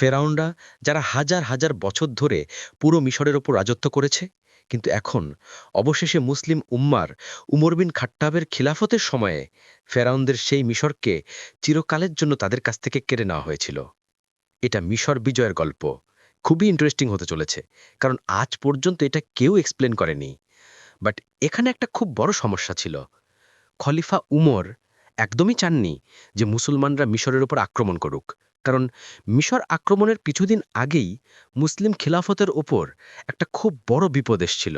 ফেরাউনরা যারা হাজার হাজার বছর ধরে পুরো মিশরের ওপর রাজত্ব করেছে, কিন্তু এখন অবশেষে মুসলিম উম্মার উমর বিন খাট্টাবের খিলাফতের সময়ে ফেরাউনদের সেই মিশরকে চিরকালের জন্য তাদের কাছ থেকে কেড়ে নেওয়া হয়েছিল। এটা মিশর বিজয়ের গল্প। খুবই ইন্টারেস্টিং হতে চলেছে, কারণ আজ পর্যন্ত এটা কেউ এক্সপ্লেন করেনি। বাট এখানে একটা খুব বড় সমস্যা ছিল। খলিফা উমর একদমই চাননি যে মুসলমানরা মিশরের উপর আক্রমণ করুক। কারণ মিশর আক্রমণের কিছুদিন আগেই মুসলিম খিলাফতের ওপর একটা খুব বড় বিপদ এসছিল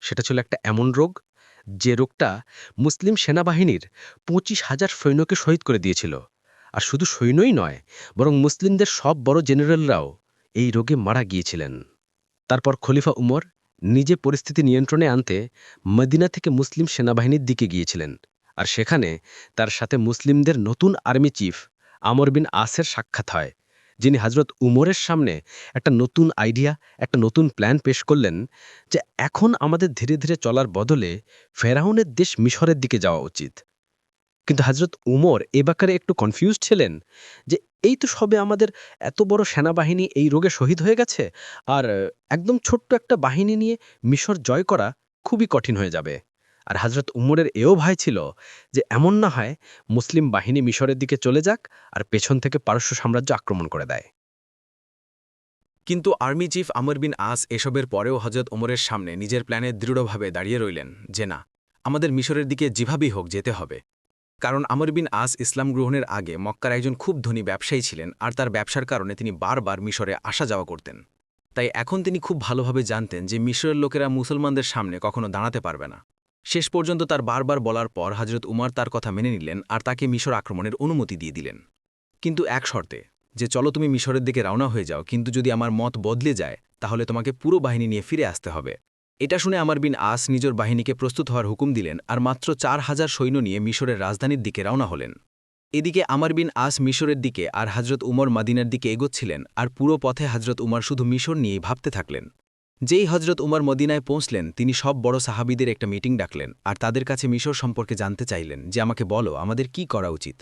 সেটা ছিল একটা এমন রোগ যে রোগটা মুসলিম সেনাবাহিনীর পঁচিশ হাজার সৈন্যকে শহীদ করে দিয়েছিল। আর শুধু সৈন্যই নয়, বরং মুসলিমদের সব বড় জেনারেলরাও এই রোগে মারা গিয়েছিলেন। তারপর খলিফা উমর নিজে পরিস্থিতি নিয়ন্ত্রণে আনতে মদিনা থেকে মুসলিম সেনাবাহিনীর দিকে গিয়েছিলেন। আর সেখানে তার সাথে মুসলিমদের নতুন আর্মি চিফ আমর বিন আসের সাক্ষাৎ হয়, যিনি হজরত উমরের সামনে একটা নতুন আইডিয়া একটা নতুন প্ল্যান পেশ করলেন যে এখন আমাদের ধীরে ধীরে চলার বদলে ফেরাউনের দেশ মিশরের দিকে যাওয়া উচিত। কিন্তু হজরত উমর এ ব্যাপারে একটু কনফিউজ ছিলেন যে এই তো সবে আমাদের এত বড় সেনাবাহিনী এই রোগে শহীদ হয়ে গেছে, আর একদম ছোট্ট একটা বাহিনী নিয়ে মিশর জয় করা খুবই কঠিন হয়ে যাবে। আর হজরত উমরের এও ভয় ছিল যে এমন না হয় মুসলিম বাহিনী মিশরের দিকে চলে যাক আর পেছন থেকে পারস্য সাম্রাজ্য আক্রমণ করে দেয়। কিন্তু আর্মি চিফ আমর বিন আস এসবের পরেও হজরত ওমরের সামনে নিজের প্ল্যানে দৃঢ়ভাবে দাঁড়িয়ে রইলেন যে না, আমাদের মিশরের দিকে যেভাবেই হোক যেতে হবে। কারণ আমর বিন আস ইসলাম গ্রহণের আগে মক্কার একজন খুব ধনী ব্যবসায়ী ছিলেন আর তার ব্যবসার কারণে তিনি বারবার মিশরে আসা যাওয়া করতেন। তাই এখন তিনি খুব ভালোভাবে জানতেন যে মিশরের লোকেরা মুসলমানদের সামনে কখনো দাঁড়াতে পারবে না। শেষ পর্যন্ত তার বারবার বলার পর হজরত উমার তার কথা মেনে নিলেন আর তাকে মিশর আক্রমণের অনুমতি দিয়ে দিলেন। কিন্তু এক শর্তে, যে চলো তুমি মিশরের দিকে রওনা হয়ে যাও, কিন্তু যদি আমার মত বদলে যায়, তাহলে তোমাকে পুরো বাহিনী নিয়ে ফিরে আসতে হবে। এটা শুনে আমার বিন আস নিজের বাহিনীকে প্রস্তুত হওয়ার হুকুম দিলেন আর মাত্র চার হাজার সৈন্য নিয়ে মিশরের রাজধানীর দিকে রওনা হলেন। এদিকে আমার বিন আস মিশরের দিকে আর হজরত উমর মাদিনার দিকে এগোচ্ছিলেন আর পুরো পথে হজরত উমর শুধু মিশর নিয়েই ভাবতে থাকলেন। যেই হজরত উমর মদিনায় পৌঁছলেন, তিনি সব বড় সাহাবিদের একটা মিটিং ডাকলেন আর তাদের কাছে মিশর সম্পর্কে জানতে চাইলেন যে, আমাকে বলো, আমাদের কি করা উচিত?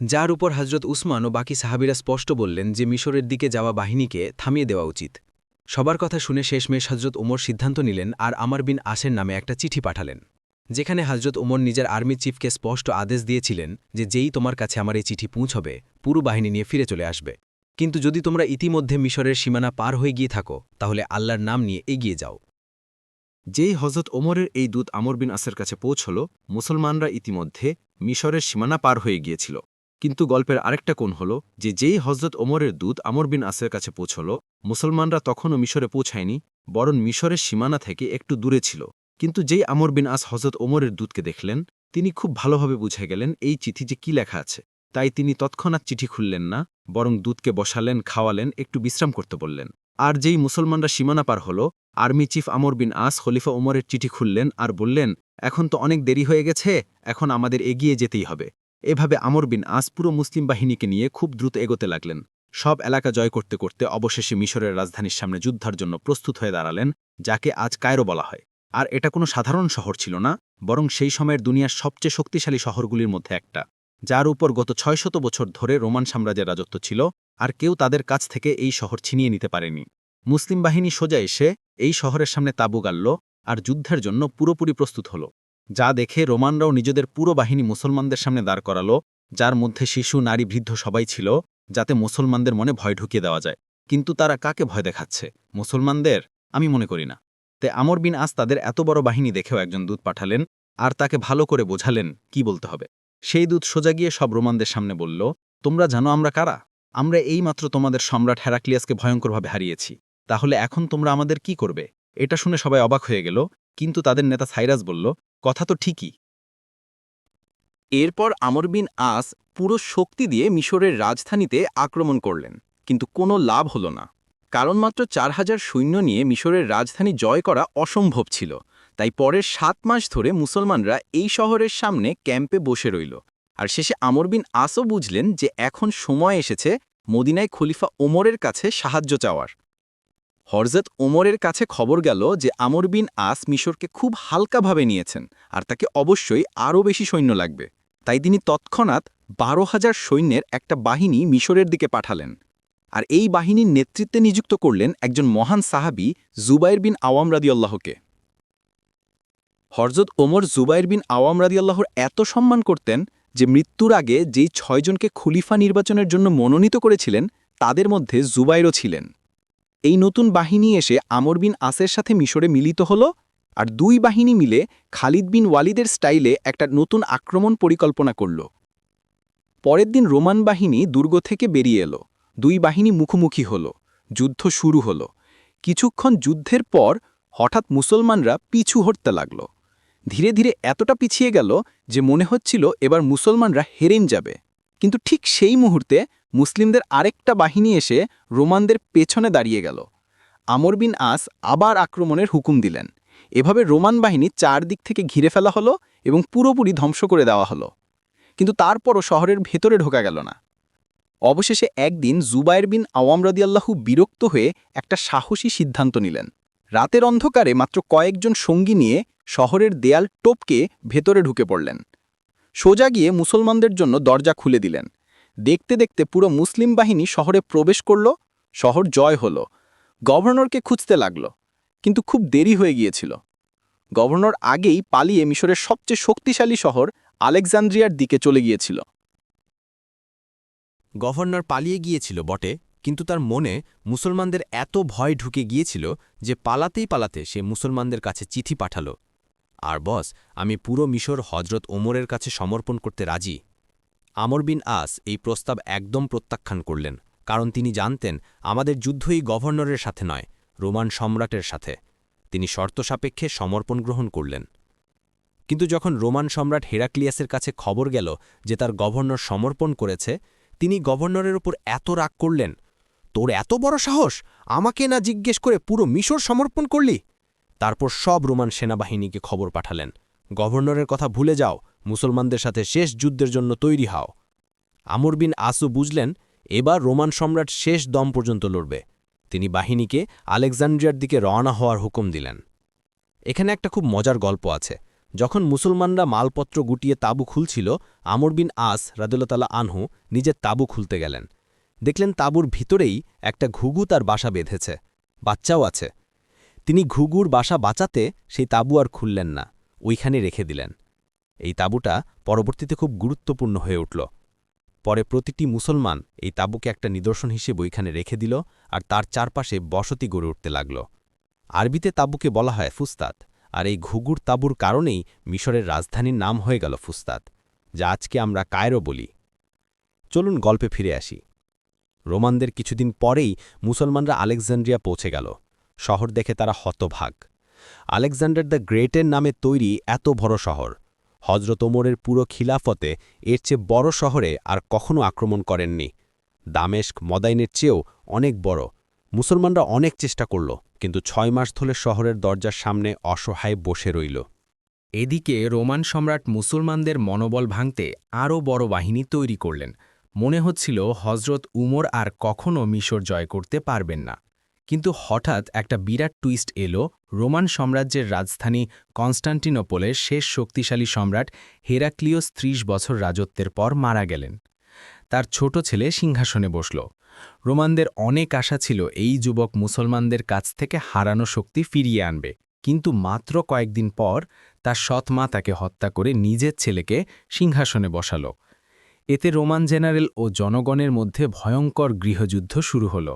যার উপর হজরত উসমান ও বাকি সাহাবিরা স্পষ্ট বললেন যে, মিশরের দিকে যাওয়া বাহিনীকে থামিয়ে দেওয়া উচিত। সবার কথা শুনে শেষমেশ হজরত ওমর সিদ্ধান্ত নিলেন আর আমার বিন আসের নামে একটা চিঠি পাঠালেন, যেখানে হজরত ওমর নিজের আর্মি চিফকে স্পষ্ট আদেশ দিয়েছিলেন যে, যেই তোমার কাছে আমার এই চিঠি পৌঁছবে, পুরো বাহিনী নিয়ে ফিরে চলে আসবে। কিন্তু যদি তোমরা ইতিমধ্যে মিশরের সীমানা পার হয়ে গিয়ে থাকো, তাহলে আল্লাহর নাম নিয়ে এগিয়ে যাও। যেই হজরত ওমরের এই দূত আমর বিন আসের কাছে পৌঁছল, মুসলমানরা ইতিমধ্যে মিশরের সীমানা পার হয়ে গিয়েছিল। কিন্তু গল্পের আরেকটা কোণ হল যে যেই হজরত ওমরের দূত আমর বিন আসের কাছে পৌঁছল, মুসলমানরা তখনও মিশরে পৌঁছায়নি, বরং মিশরের সীমানা থেকে একটু দূরে ছিল। কিন্তু যেই আমর বিন আস হজরত ওমরের দূতকে দেখলেন, তিনি খুব ভালোভাবে বুঝে গেলেন এই চিঠি যে কী লেখা আছে। তাই তিনি তৎক্ষণাৎ চিঠি খুললেন না, বরং দুধকে বসালেন, খাওয়ালেন, একটু বিশ্রাম করতে বললেন। আর যেই মুসলমানরা সীমানা পার হল, আর্মি চিফ আমর বিন আস খলিফা ওমরের চিঠি খুললেন আর বললেন, এখন তো অনেক দেরি হয়ে গেছে, এখন আমাদের এগিয়ে যেতেই হবে। এভাবে আমর বিন আস পুরো মুসলিম বাহিনীকে নিয়ে খুব দ্রুত এগোতে লাগলেন। সব এলাকা জয় করতে করতে অবশেষে মিশরের রাজধানীর সামনে যুদ্ধার জন্য প্রস্তুত হয়ে দাঁড়ালেন, যাকে আজ কায়রো বলা হয়। আর এটা কোনো সাধারণ শহর ছিল না, বরং সেই সময়ের দুনিয়ার সবচেয়ে শক্তিশালী শহরগুলির মধ্যে একটা। যার উপর গত ছয়শত বছর ধরে রোমান সাম্রাজ্যের রাজত্ব ছিল, আর কেউ তাদের কাছ থেকে এই শহর ছিনিয়ে নিতে পারেনি। মুসলিম বাহিনী সোজা এসে এই শহরের সামনে তাবু গাড়ল আর যুদ্ধের জন্য পুরোপুরি প্রস্তুত হল। যা দেখে রোমানরাও নিজেদের পুরো বাহিনী মুসলমানদের সামনে দাঁড় করালো, যার মধ্যে শিশু, নারী, বৃদ্ধ সবাই ছিল, যাতে মুসলমানদের মনে ভয় ঢুকিয়ে দেওয়া যায়। কিন্তু তারা কাকে ভয় দেখাচ্ছে? মুসলমানদের? আমি মনে করি না। তে আমর বিন আস তাদের এত বড় বাহিনী দেখেও একজন দূত পাঠালেন, আর তাকে ভালো করে বোঝালেন কি বলতে হবে। সেই দূত সোজা গিয়ে সব রোমানদের সামনে বলল, তোমরা জানো আমরা কারা? আমরা এইমাত্র তোমাদের সম্রাট হেরাক্লিয়াসকে ভয়ঙ্করভাবে হারিয়েছি। তাহলে এখন তোমরা আমাদের কি করবে? এটা শুনে সবাই অবাক হয়ে গেল, কিন্তু তাদের নেতা সাইরাস বলল, কথা তো ঠিকই। এরপর আমর বিন আস পুরো শক্তি দিয়ে মিশরের রাজধানীতে আক্রমণ করলেন, কিন্তু কোনো লাভ হল না। কারণ মাত্র চার হাজার সৈন্য নিয়ে মিশরের রাজধানী জয় করা অসম্ভব ছিল। তাই পরের সাত মাস ধরে মুসলমানরা এই শহরের সামনে ক্যাম্পে বসে রইল। আর শেষে আমর বিন আসও বুঝলেন যে এখন সময় এসেছে মদিনায় খলিফা ওমরের কাছে সাহায্য চাওয়ার। হরজত ওমরের কাছে খবর গেল যে আমর বিন আস মিশরকে খুব হালকাভাবে নিয়েছেন আর তাকে অবশ্যই আরও বেশি সৈন্য লাগবে। তাই তিনি তৎক্ষণাৎ বারো হাজার সৈন্যের একটা বাহিনী মিশরের দিকে পাঠালেন। আর এই বাহিনীর নেতৃত্বে নিযুক্ত করলেন একজন মহান সাহাবি জুবাইর বিন আওয়াম রাদিয়াল্লাহকে। হরজত ওমর জুবাইর বিন আওয়াম রাদিয়াল্লাহর এত সম্মান করতেন যে মৃত্যুর আগে যেই ছয়জনকে খুলিফা নির্বাচনের জন্য মনোনীত করেছিলেন, তাদের মধ্যে জুবাইরও ছিলেন। এই নতুন বাহিনী এসে আমর বিন আসের সাথে মিশরে মিলিত হল আর দুই বাহিনী মিলে খালিদ বিন ওয়ালিদের স্টাইলে একটা নতুন আক্রমণ পরিকল্পনা করল। পরের দিন রোমান বাহিনী দুর্গ থেকে বেরিয়ে এলো। দুই বাহিনী মুখোমুখি হল। যুদ্ধ শুরু হল। কিছুক্ষণ যুদ্ধের পর হঠাৎ মুসলমানরা পিছু হটতে লাগল। ধীরে ধীরে এতটা পিছিয়ে গেল যে মনে হচ্ছিল এবার মুসলমানরা হেরেন যাবে। কিন্তু ঠিক সেই মুহূর্তে মুসলিমদের আরেকটা বাহিনী এসে রোমানদের পেছনে দাঁড়িয়ে গেল। আমর বিন আস আবার আক্রমণের হুকুম দিলেন। এভাবে রোমান বাহিনী চারদিক থেকে ঘিরে ফেলা হলো এবং পুরোপুরি ধ্বংস করে দেওয়া হলো। কিন্তু তারপরও শহরের ভেতরে ঢোকা গেল না। অবশেষে একদিন জুবায়ের বিন আওয়াম রদিয়াল্লাহু বিরক্ত হয়ে একটা সাহসী সিদ্ধান্ত নিলেন। রাতের অন্ধকারে মাত্র কয়েকজন সঙ্গী নিয়ে শহরের দেয়াল টোপকে ভেতরে ঢুকে পড়লেন। সোজা গিয়ে মুসলমানদের জন্য দরজা খুলে দিলেন। দেখতে দেখতে পুরো মুসলিম বাহিনী শহরে প্রবেশ করল, শহর জয় হল। গভর্নরকে খুঁজতে লাগল, কিন্তু খুব দেরি হয়ে গিয়েছিল। গভর্নর আগেই পালিয়ে মিশরের সবচেয়ে শক্তিশালী শহর আলেকজান্দ্রিয়ার দিকে চলে গিয়েছিল। গভর্নর পালিয়ে গিয়েছিল বটে কিন্তু তার মনে মুসলমানদের এত ভয় ঢুকে গিয়েছিল যে পালাতেই পালাতে সে মুসলমানদের কাছে চিঠি পাঠাল। আর বস, আমি পুরো মিশর হজরত ওমরের কাছে সমর্পণ করতে রাজি। আমর বিন আস এই প্রস্তাব একদম প্রত্যাখ্যান করলেন, কারণ তিনি জানতেন আমাদের যুদ্ধই গভর্নরের সাথে নয়, রোমান সম্রাটের সাথে। তিনি শর্ত সাপেক্ষে সমর্পণ গ্রহণ করলেন। কিন্তু যখন রোমান সম্রাট হেরাক্লিয়াসের কাছে খবর গেল যে তার গভর্নর সমর্পণ করেছে, তিনি গভর্নরের ওপর এত রাগ করলেন তোর এত বড় সাহস? আমাকে না জিজ্ঞেস করে পুরো মিশর সমর্পণ করলি? তারপর সব রোমান সেনাবাহিনীকে খবর পাঠালেন। গভর্নরের কথা ভুলে যাও, মুসলমানদের সাথে শেষ যুদ্ধের জন্য তৈরি হও। আমর বিন আসু বুঝলেন, এবার রোমান সম্রাট শেষ দম পর্যন্ত লড়বে। তিনি বাহিনীকে আলেকজান্ড্রিয়ার দিকে রওনা হওয়ার হুকুম দিলেন। এখানে একটা খুব মজার গল্প আছে। যখন মুসলমানরা মালপত্র গুটিয়ে তাবু খুলছিল, আমর বিন আস রাদুল্লাতালা আনহু নিজের তাবু খুলতে গেলেন। দেখলেন তাবুর ভিতরেই একটা ঘুঘু তার বাসা বেঁধেছে। বাচ্চাও আছে। তিনি ঘুঘুর বাসা বাঁচাতে সেই তাবু আর খুললেন না, ওইখানে রেখে দিলেন। এই তাবুটা পরবর্তীতে খুব গুরুত্বপূর্ণ হয়ে উঠল। পরে প্রতিটি মুসলমান এই তাবুকে একটা নিদর্শন হিসেবে ওইখানে রেখে দিল আর তার চারপাশে বসতি গড়ে উঠতে লাগল। আরবিতে তাবুকে বলা হয় ফুস্তাদ, আর এই ঘুঘুর তাবুর কারণেই মিশরের রাজধানীর নাম হয়ে গেল ফুস্তাদ, যা আজকে আমরা কায়রো বলি। চলুন গল্পে ফিরে আসি। রোমানদের কিছুদিন পরেই মুসলমানরা আলেকজান্ড্রিয়া পৌঁছে গেল। শহর দেখে তারা হতভাগ। আলেকজান্ডার দ্য গ্রেটের নামে তৈরি এত বড় শহর। হজরত ওমরের পুরো খিলাফতে এর চেয়ে বড় শহরে আর কখনো আক্রমণ করেননি। দামেস্ক, মদাইনের চেয়েও অনেক বড়। মুসলমানরা অনেক চেষ্টা করল, কিন্তু ছয় মাস ধরে শহরের দরজার সামনে অসহায় বসে রইল। এদিকে রোমান সম্রাট মুসলমানদের মনোবল ভাঙতে আরও বড় বাহিনী তৈরি করলেন। মনে হচ্ছিল হজরত উমর আর কখনও মিশর জয় করতে পারবেন না। কিন্তু হঠাৎ একটা বিরাট টুইস্ট এলো, রোমান সাম্রাজ্যের রাজধানী কনস্টান্টিনোপোলের শেষ শক্তিশালী সম্রাট হেরাক্লিওস ত্রিশ বছর রাজত্বের পর মারা গেলেন। তার ছোট ছেলে সিংহাসনে বসল। রোমানদের অনেক আশা ছিল এই যুবক মুসলমানদের কাছ থেকে হারানো শক্তি ফিরিয়ে আনবে। কিন্তু মাত্র কয়েকদিন পর তার সৎ মা তাকে হত্যা করে নিজের ছেলেকে সিংহাসনে বসাল। এতে রোমান জেনারেল ও জনগণের মধ্যে ভয়ঙ্কর গৃহযুদ্ধ শুরু হল।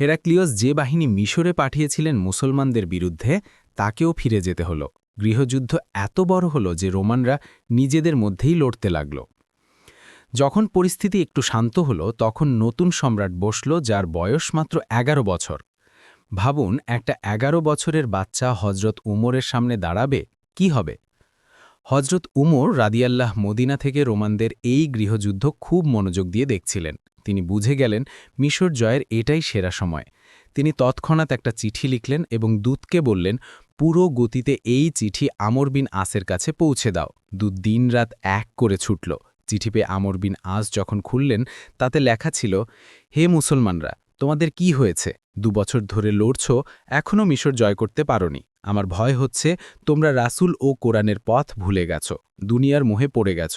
হেরাক্লিয়স যে বাহিনী মিশরে পাঠিয়েছিলেন মুসলমানদের বিরুদ্ধে, তাকেও ফিরে যেতে হল। গৃহযুদ্ধ এত বড় হল যে রোমানরা নিজেদের মধ্যেই লড়তে লাগল। যখন পরিস্থিতি একটু শান্ত হল, তখন নতুন সম্রাট বসল যার বয়স মাত্র এগারো বছর। ভাবুন, একটা এগারো বছরের বাচ্চা হজরত উমরের সামনে দাঁড়াবে, কি হবে? হজরত উমর রাদিয়াল্লাহ মদিনা থেকে রোমানদের এই গৃহযুদ্ধ খুব মনোযোগ দিয়ে দেখছিলেন। তিনি বুঝে গেলেন, মিশর জয়ের এটাই সেরা সময়। তিনি তৎক্ষণাৎ একটা চিঠি লিখলেন এবং দূতকে বললেন, পুরো গতিতে এই চিঠি আমর বিন আসের কাছে পৌঁছে দাও। দু দিনরাত এক করে ছুটল। চিঠি পেয়ে আমর বিন আস যখন খুললেন, তাতে লেখা ছিল, হে মুসলমানরা, তোমাদের কি হয়েছে? দুবছর ধরে লড়ছ এখনও মিশর জয় করতে পারোনি। আমার ভয় হচ্ছে তোমরা রাসুল ও কোরআনের পথ ভুলে গেছ, দুনিয়ার মোহে পড়ে গেছ।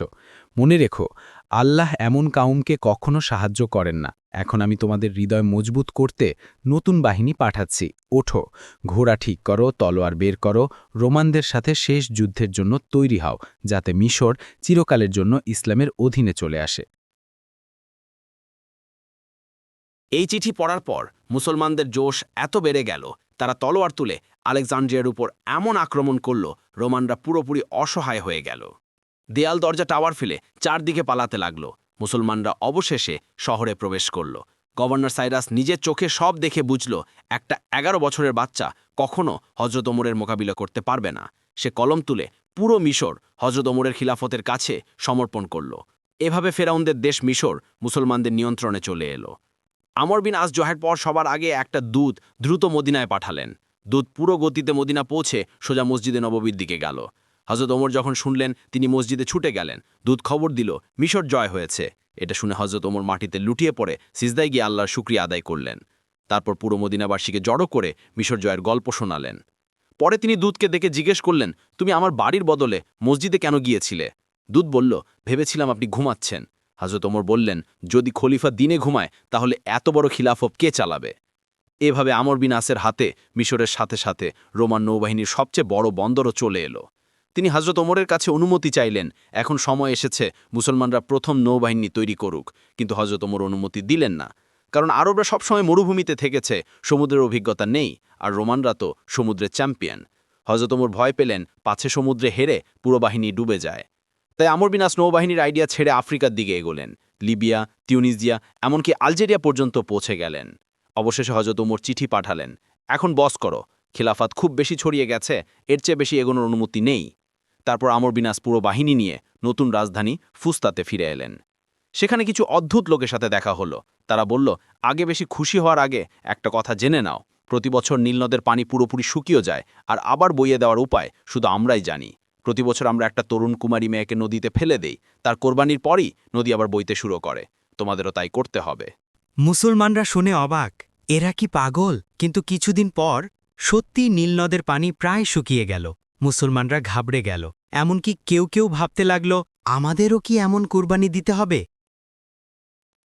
মনে রেখো, আল্লাহ এমন কাউমকে কখনো সাহায্য করেন না। এখন আমি তোমাদের হৃদয় মজবুত করতে নতুন বাহিনী পাঠাচ্ছি। ওঠো, ঘোড়া ঠিক করো, তলোয়ার বের করো, রোমানদের সাথে শেষ যুদ্ধের জন্য তৈরি হও, যাতে মিশর চিরকালের জন্য ইসলামের অধীনে চলে আসে। এই চিঠি পড়ার পর মুসলমানদের জোশ এত বেড়ে গেল তারা তলোয়ার তুলে আলেকজান্ড্রিয়ার উপর এমন আক্রমণ করল, রোমানরা পুরোপুরি অসহায় হয়ে গেল। দেয়াল দরজা টাওয়ার ফেলে চারদিকে পালাতে লাগল। মুসলমানরা অবশেষে শহরে প্রবেশ করল। গভর্নর সাইরাস নিজের চোখে সব দেখে বুঝল, একটা এগারো বছরের বাচ্চা কখনো হজরত ওমরের মোকাবিলা করতে পারবে না। সে কলম তুলে পুরো মিশর হজরত ওমরের খিলাফতের কাছে সমর্পণ করল। এভাবে ফেরাউনদের দেশ মিশর মুসলমানদের নিয়ন্ত্রণে চলে এলো। আমর বিন আস জহের পর সবার আগে একটা দূত দ্রুত মদিনায় পাঠালেন। দূত পুরো গতিতে মদিনা পৌঁছে সোজা মসজিদে নববীর দিকে গেল। হজরত ওমর যখন শুনলেন, তিনি মসজিদে ছুটে গেলেন। দূত খবর দিল, মিশর জয় হয়েছে। এটা শুনে হজরত ওমর মাটিতে লুটিয়ে পড়ে সিজদায় গিয়ে আল্লাহর শুক্রিয়া আদায় করলেন। তারপর পুরো মদিনাবাসীকে জড়ো করে মিশর জয়ের গল্প শোনালেন। পরে তিনি দূতকে দেখে জিজ্ঞেস করলেন, তুমি আমার বাড়ির বদলে মসজিদে কেন গিয়েছিলে? দূত বলল, ভেবেছিলাম আপনি ঘুমাচ্ছেন। হাজরত ওমর বললেন, যদি খলিফা দিনে ঘুমায়, তাহলে এত বড় খিলাফত কে চালাবে? এভাবে আমর বিন আসের হাতে মিশরের সাথে সাথে রোমান নৌবাহিনীর সবচেয়ে বড় বন্দরও চলে এলো। তিনি হজরত ওমরের কাছে অনুমতি চাইলেন, এখন সময় এসেছে, মুসলমানরা প্রথম নৌবাহিনী তৈরি করুক। কিন্তু হজরত ওমর অনুমতি দিলেন না, কারণ আরবরা সবসময় মরুভূমিতে থেকেছে, সমুদ্রের অভিজ্ঞতা নেই, আর রোমানরা তো সমুদ্রের চ্যাম্পিয়ন। হজরত ওমর ভয় পেলেন, পাছে সমুদ্রে হেরে পুরো বাহিনী ডুবে যায়। তাই আমর বিনাস নৌবাহিনীর আইডিয়া ছেড়ে আফ্রিকার দিকে এগোলেন। লিবিয়া, তিউনিজিয়া, এমনকি আলজেরিয়া পর্যন্ত পৌঁছে গেলেন। অবশেষে হজরত ওমর চিঠি পাঠালেন, এখন বস করো, খিলাফাত খুব বেশি ছড়িয়ে গেছে, এর চেয়ে বেশি এগোনোর অনুমতি নেই। তারপর আমর বিনাস পুরো বাহিনী নিয়ে নতুন রাজধানী ফুস্তাতে ফিরে এলেন। সেখানে কিছু অদ্ভুত লোকের সাথে দেখা হলো। তারা বলল, আগে বেশি খুশি হওয়ার আগে একটা কথা জেনে নাও। প্রতি বছর নীলনদের পানি পুরোপুরি শুকিয়ে যায়, আর আবার বইয়ে দেওয়ার উপায় শুধু আমরাই জানি। প্রতি বছর আমরা একটা তরুণ কুমারী মেয়েকে নদীতে ফেলে দেই। তার কোরবানির পরই নদী আবার বইতে শুরু করে। তোমাদেরও তাই করতে হবে। মুসলমানরা শুনে অবাক, এরা কি পাগল? কিন্তু কিছুদিন পর সত্যি নীলনদের পানি প্রায় শুকিয়ে গেল। মুসলমানরা ঘাবড়ে গেল। এমনকি কেউ কেউ ভাবতে লাগল, আমাদেরও কি এমন কুরবানি দিতে হবে?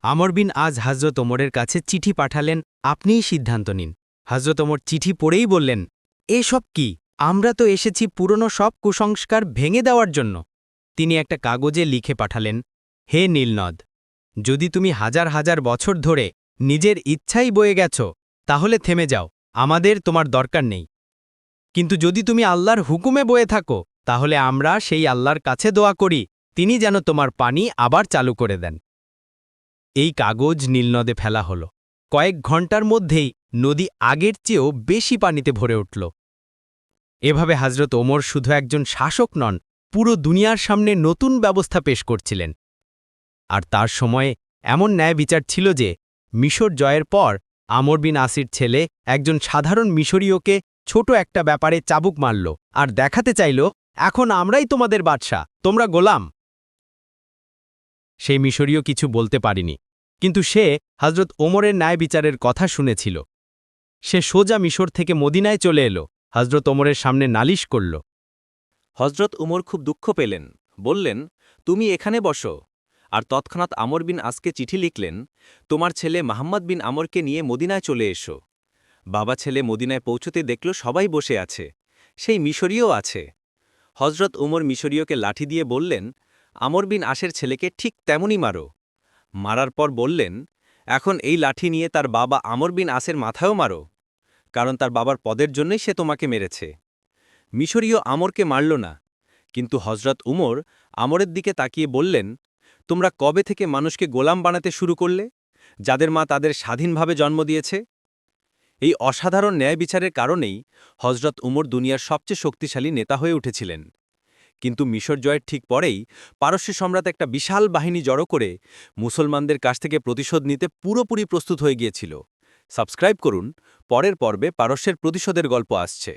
আমর বিন আজ হজরত ওমরের কাছে চিঠি পাঠালেন, আপনিই সিদ্ধান্ত নিন। হজরত ওমর চিঠি পড়েই বললেন, এসব কি? আমরা তো এসেছি পুরনো সব কুসংস্কার ভেঙে দেওয়ার জন্য। তিনি একটা কাগজে লিখে পাঠালেন, হে নীলনদ, যদি তুমি হাজার হাজার বছর ধরে নিজের ইচ্ছাই বয়ে গেছ, তাহলে থেমে যাও, আমাদের তোমার দরকার নেই। কিন্তু যদি তুমি আল্লাহর হুকুমে বয়ে থাকো, তাহলে আমরা সেই আল্লাহর কাছে দোয়া করি, তিনি যেন তোমার পানি আবার চালু করে দেন। এই কাগজ নীলনদে ফেলা হল। কয়েক ঘণ্টার মধ্যেই নদী আগের চেয়েও বেশি পানিতে ভরে উঠল। এভাবে হাজরত ওমর শুধু একজন শাসক নন, পুরো দুনিয়ার সামনে নতুন ব্যবস্থা পেশ করছিলেন। আর তার সময়ে এমন ন্যায় বিচার ছিল যে, মিশর জয়ের পর আমর বিন আসির ছেলে একজন সাধারণ মিশরীয়কে ছোট একটা ব্যাপারে চাবুক মারল আর দেখাতে চাইল, এখন আমরাই তোমাদের বাদশা তোমরা গোলাম। সেই মিশরীয় কিছু বলতে পারিনি, কিন্তু সে হজরত ওমরের ন্যায় বিচারের কথা শুনেছিল। সে সোজা মিশর থেকে মদিনায় চলে এলো। হজরত ওমরের সামনে নালিশ করল। হজরত উমর খুব দুঃখ পেলেন। বললেন, তুমি এখানে বসো। আর তৎক্ষণাৎ আমর বিন আজকে চিঠি লিখলেন, তোমার ছেলে মাহমদ বিন আমরকে নিয়ে মদিনায় চলে এসো। বাবা ছেলে মদিনায় পৌঁছতে দেখল সবাই বসে আছে। সেই মিশরীয় আছে। হজরত উমর মিশরীয়কে লাঠি দিয়ে বললেন, আমর বিন আশের ছেলেকে ঠিক তেমনই মারো। মারার পর বললেন, এখন এই লাঠি নিয়ে তার বাবা আমর বিন আসের মাথায়ও মারো। কারণ তার বাবার পদের জন্যই সে তোমাকে মেরেছে। মিশরীয় আমরকে মারল না। কিন্তু হজরত উমর আমরের দিকে তাকিয়ে বললেন, তোমরা কবে থেকে মানুষকে গোলাম বানাতে শুরু করলে? যাদের মা তাদের স্বাধীনভাবে জন্ম দিয়েছে? এই অসাধারণ ন্যায় বিচারের কারণেই হজরত উমর দুনিয়ার সবচেয়ে শক্তিশালী নেতা হয়ে উঠেছিলেন। কিন্তু মিশর জয়ের ঠিক পরেই পারস্য সম্রাট একটা বিশাল বাহিনী জড়ো করে মুসলমানদের কাছ থেকে প্রতিশোধ নিতে পুরোপুরি প্রস্তুত হয়ে গিয়েছিল। সাবস্ক্রাইব করুন। পরের পর্বে পারস্যের প্রতিশোধের গল্প আসছে।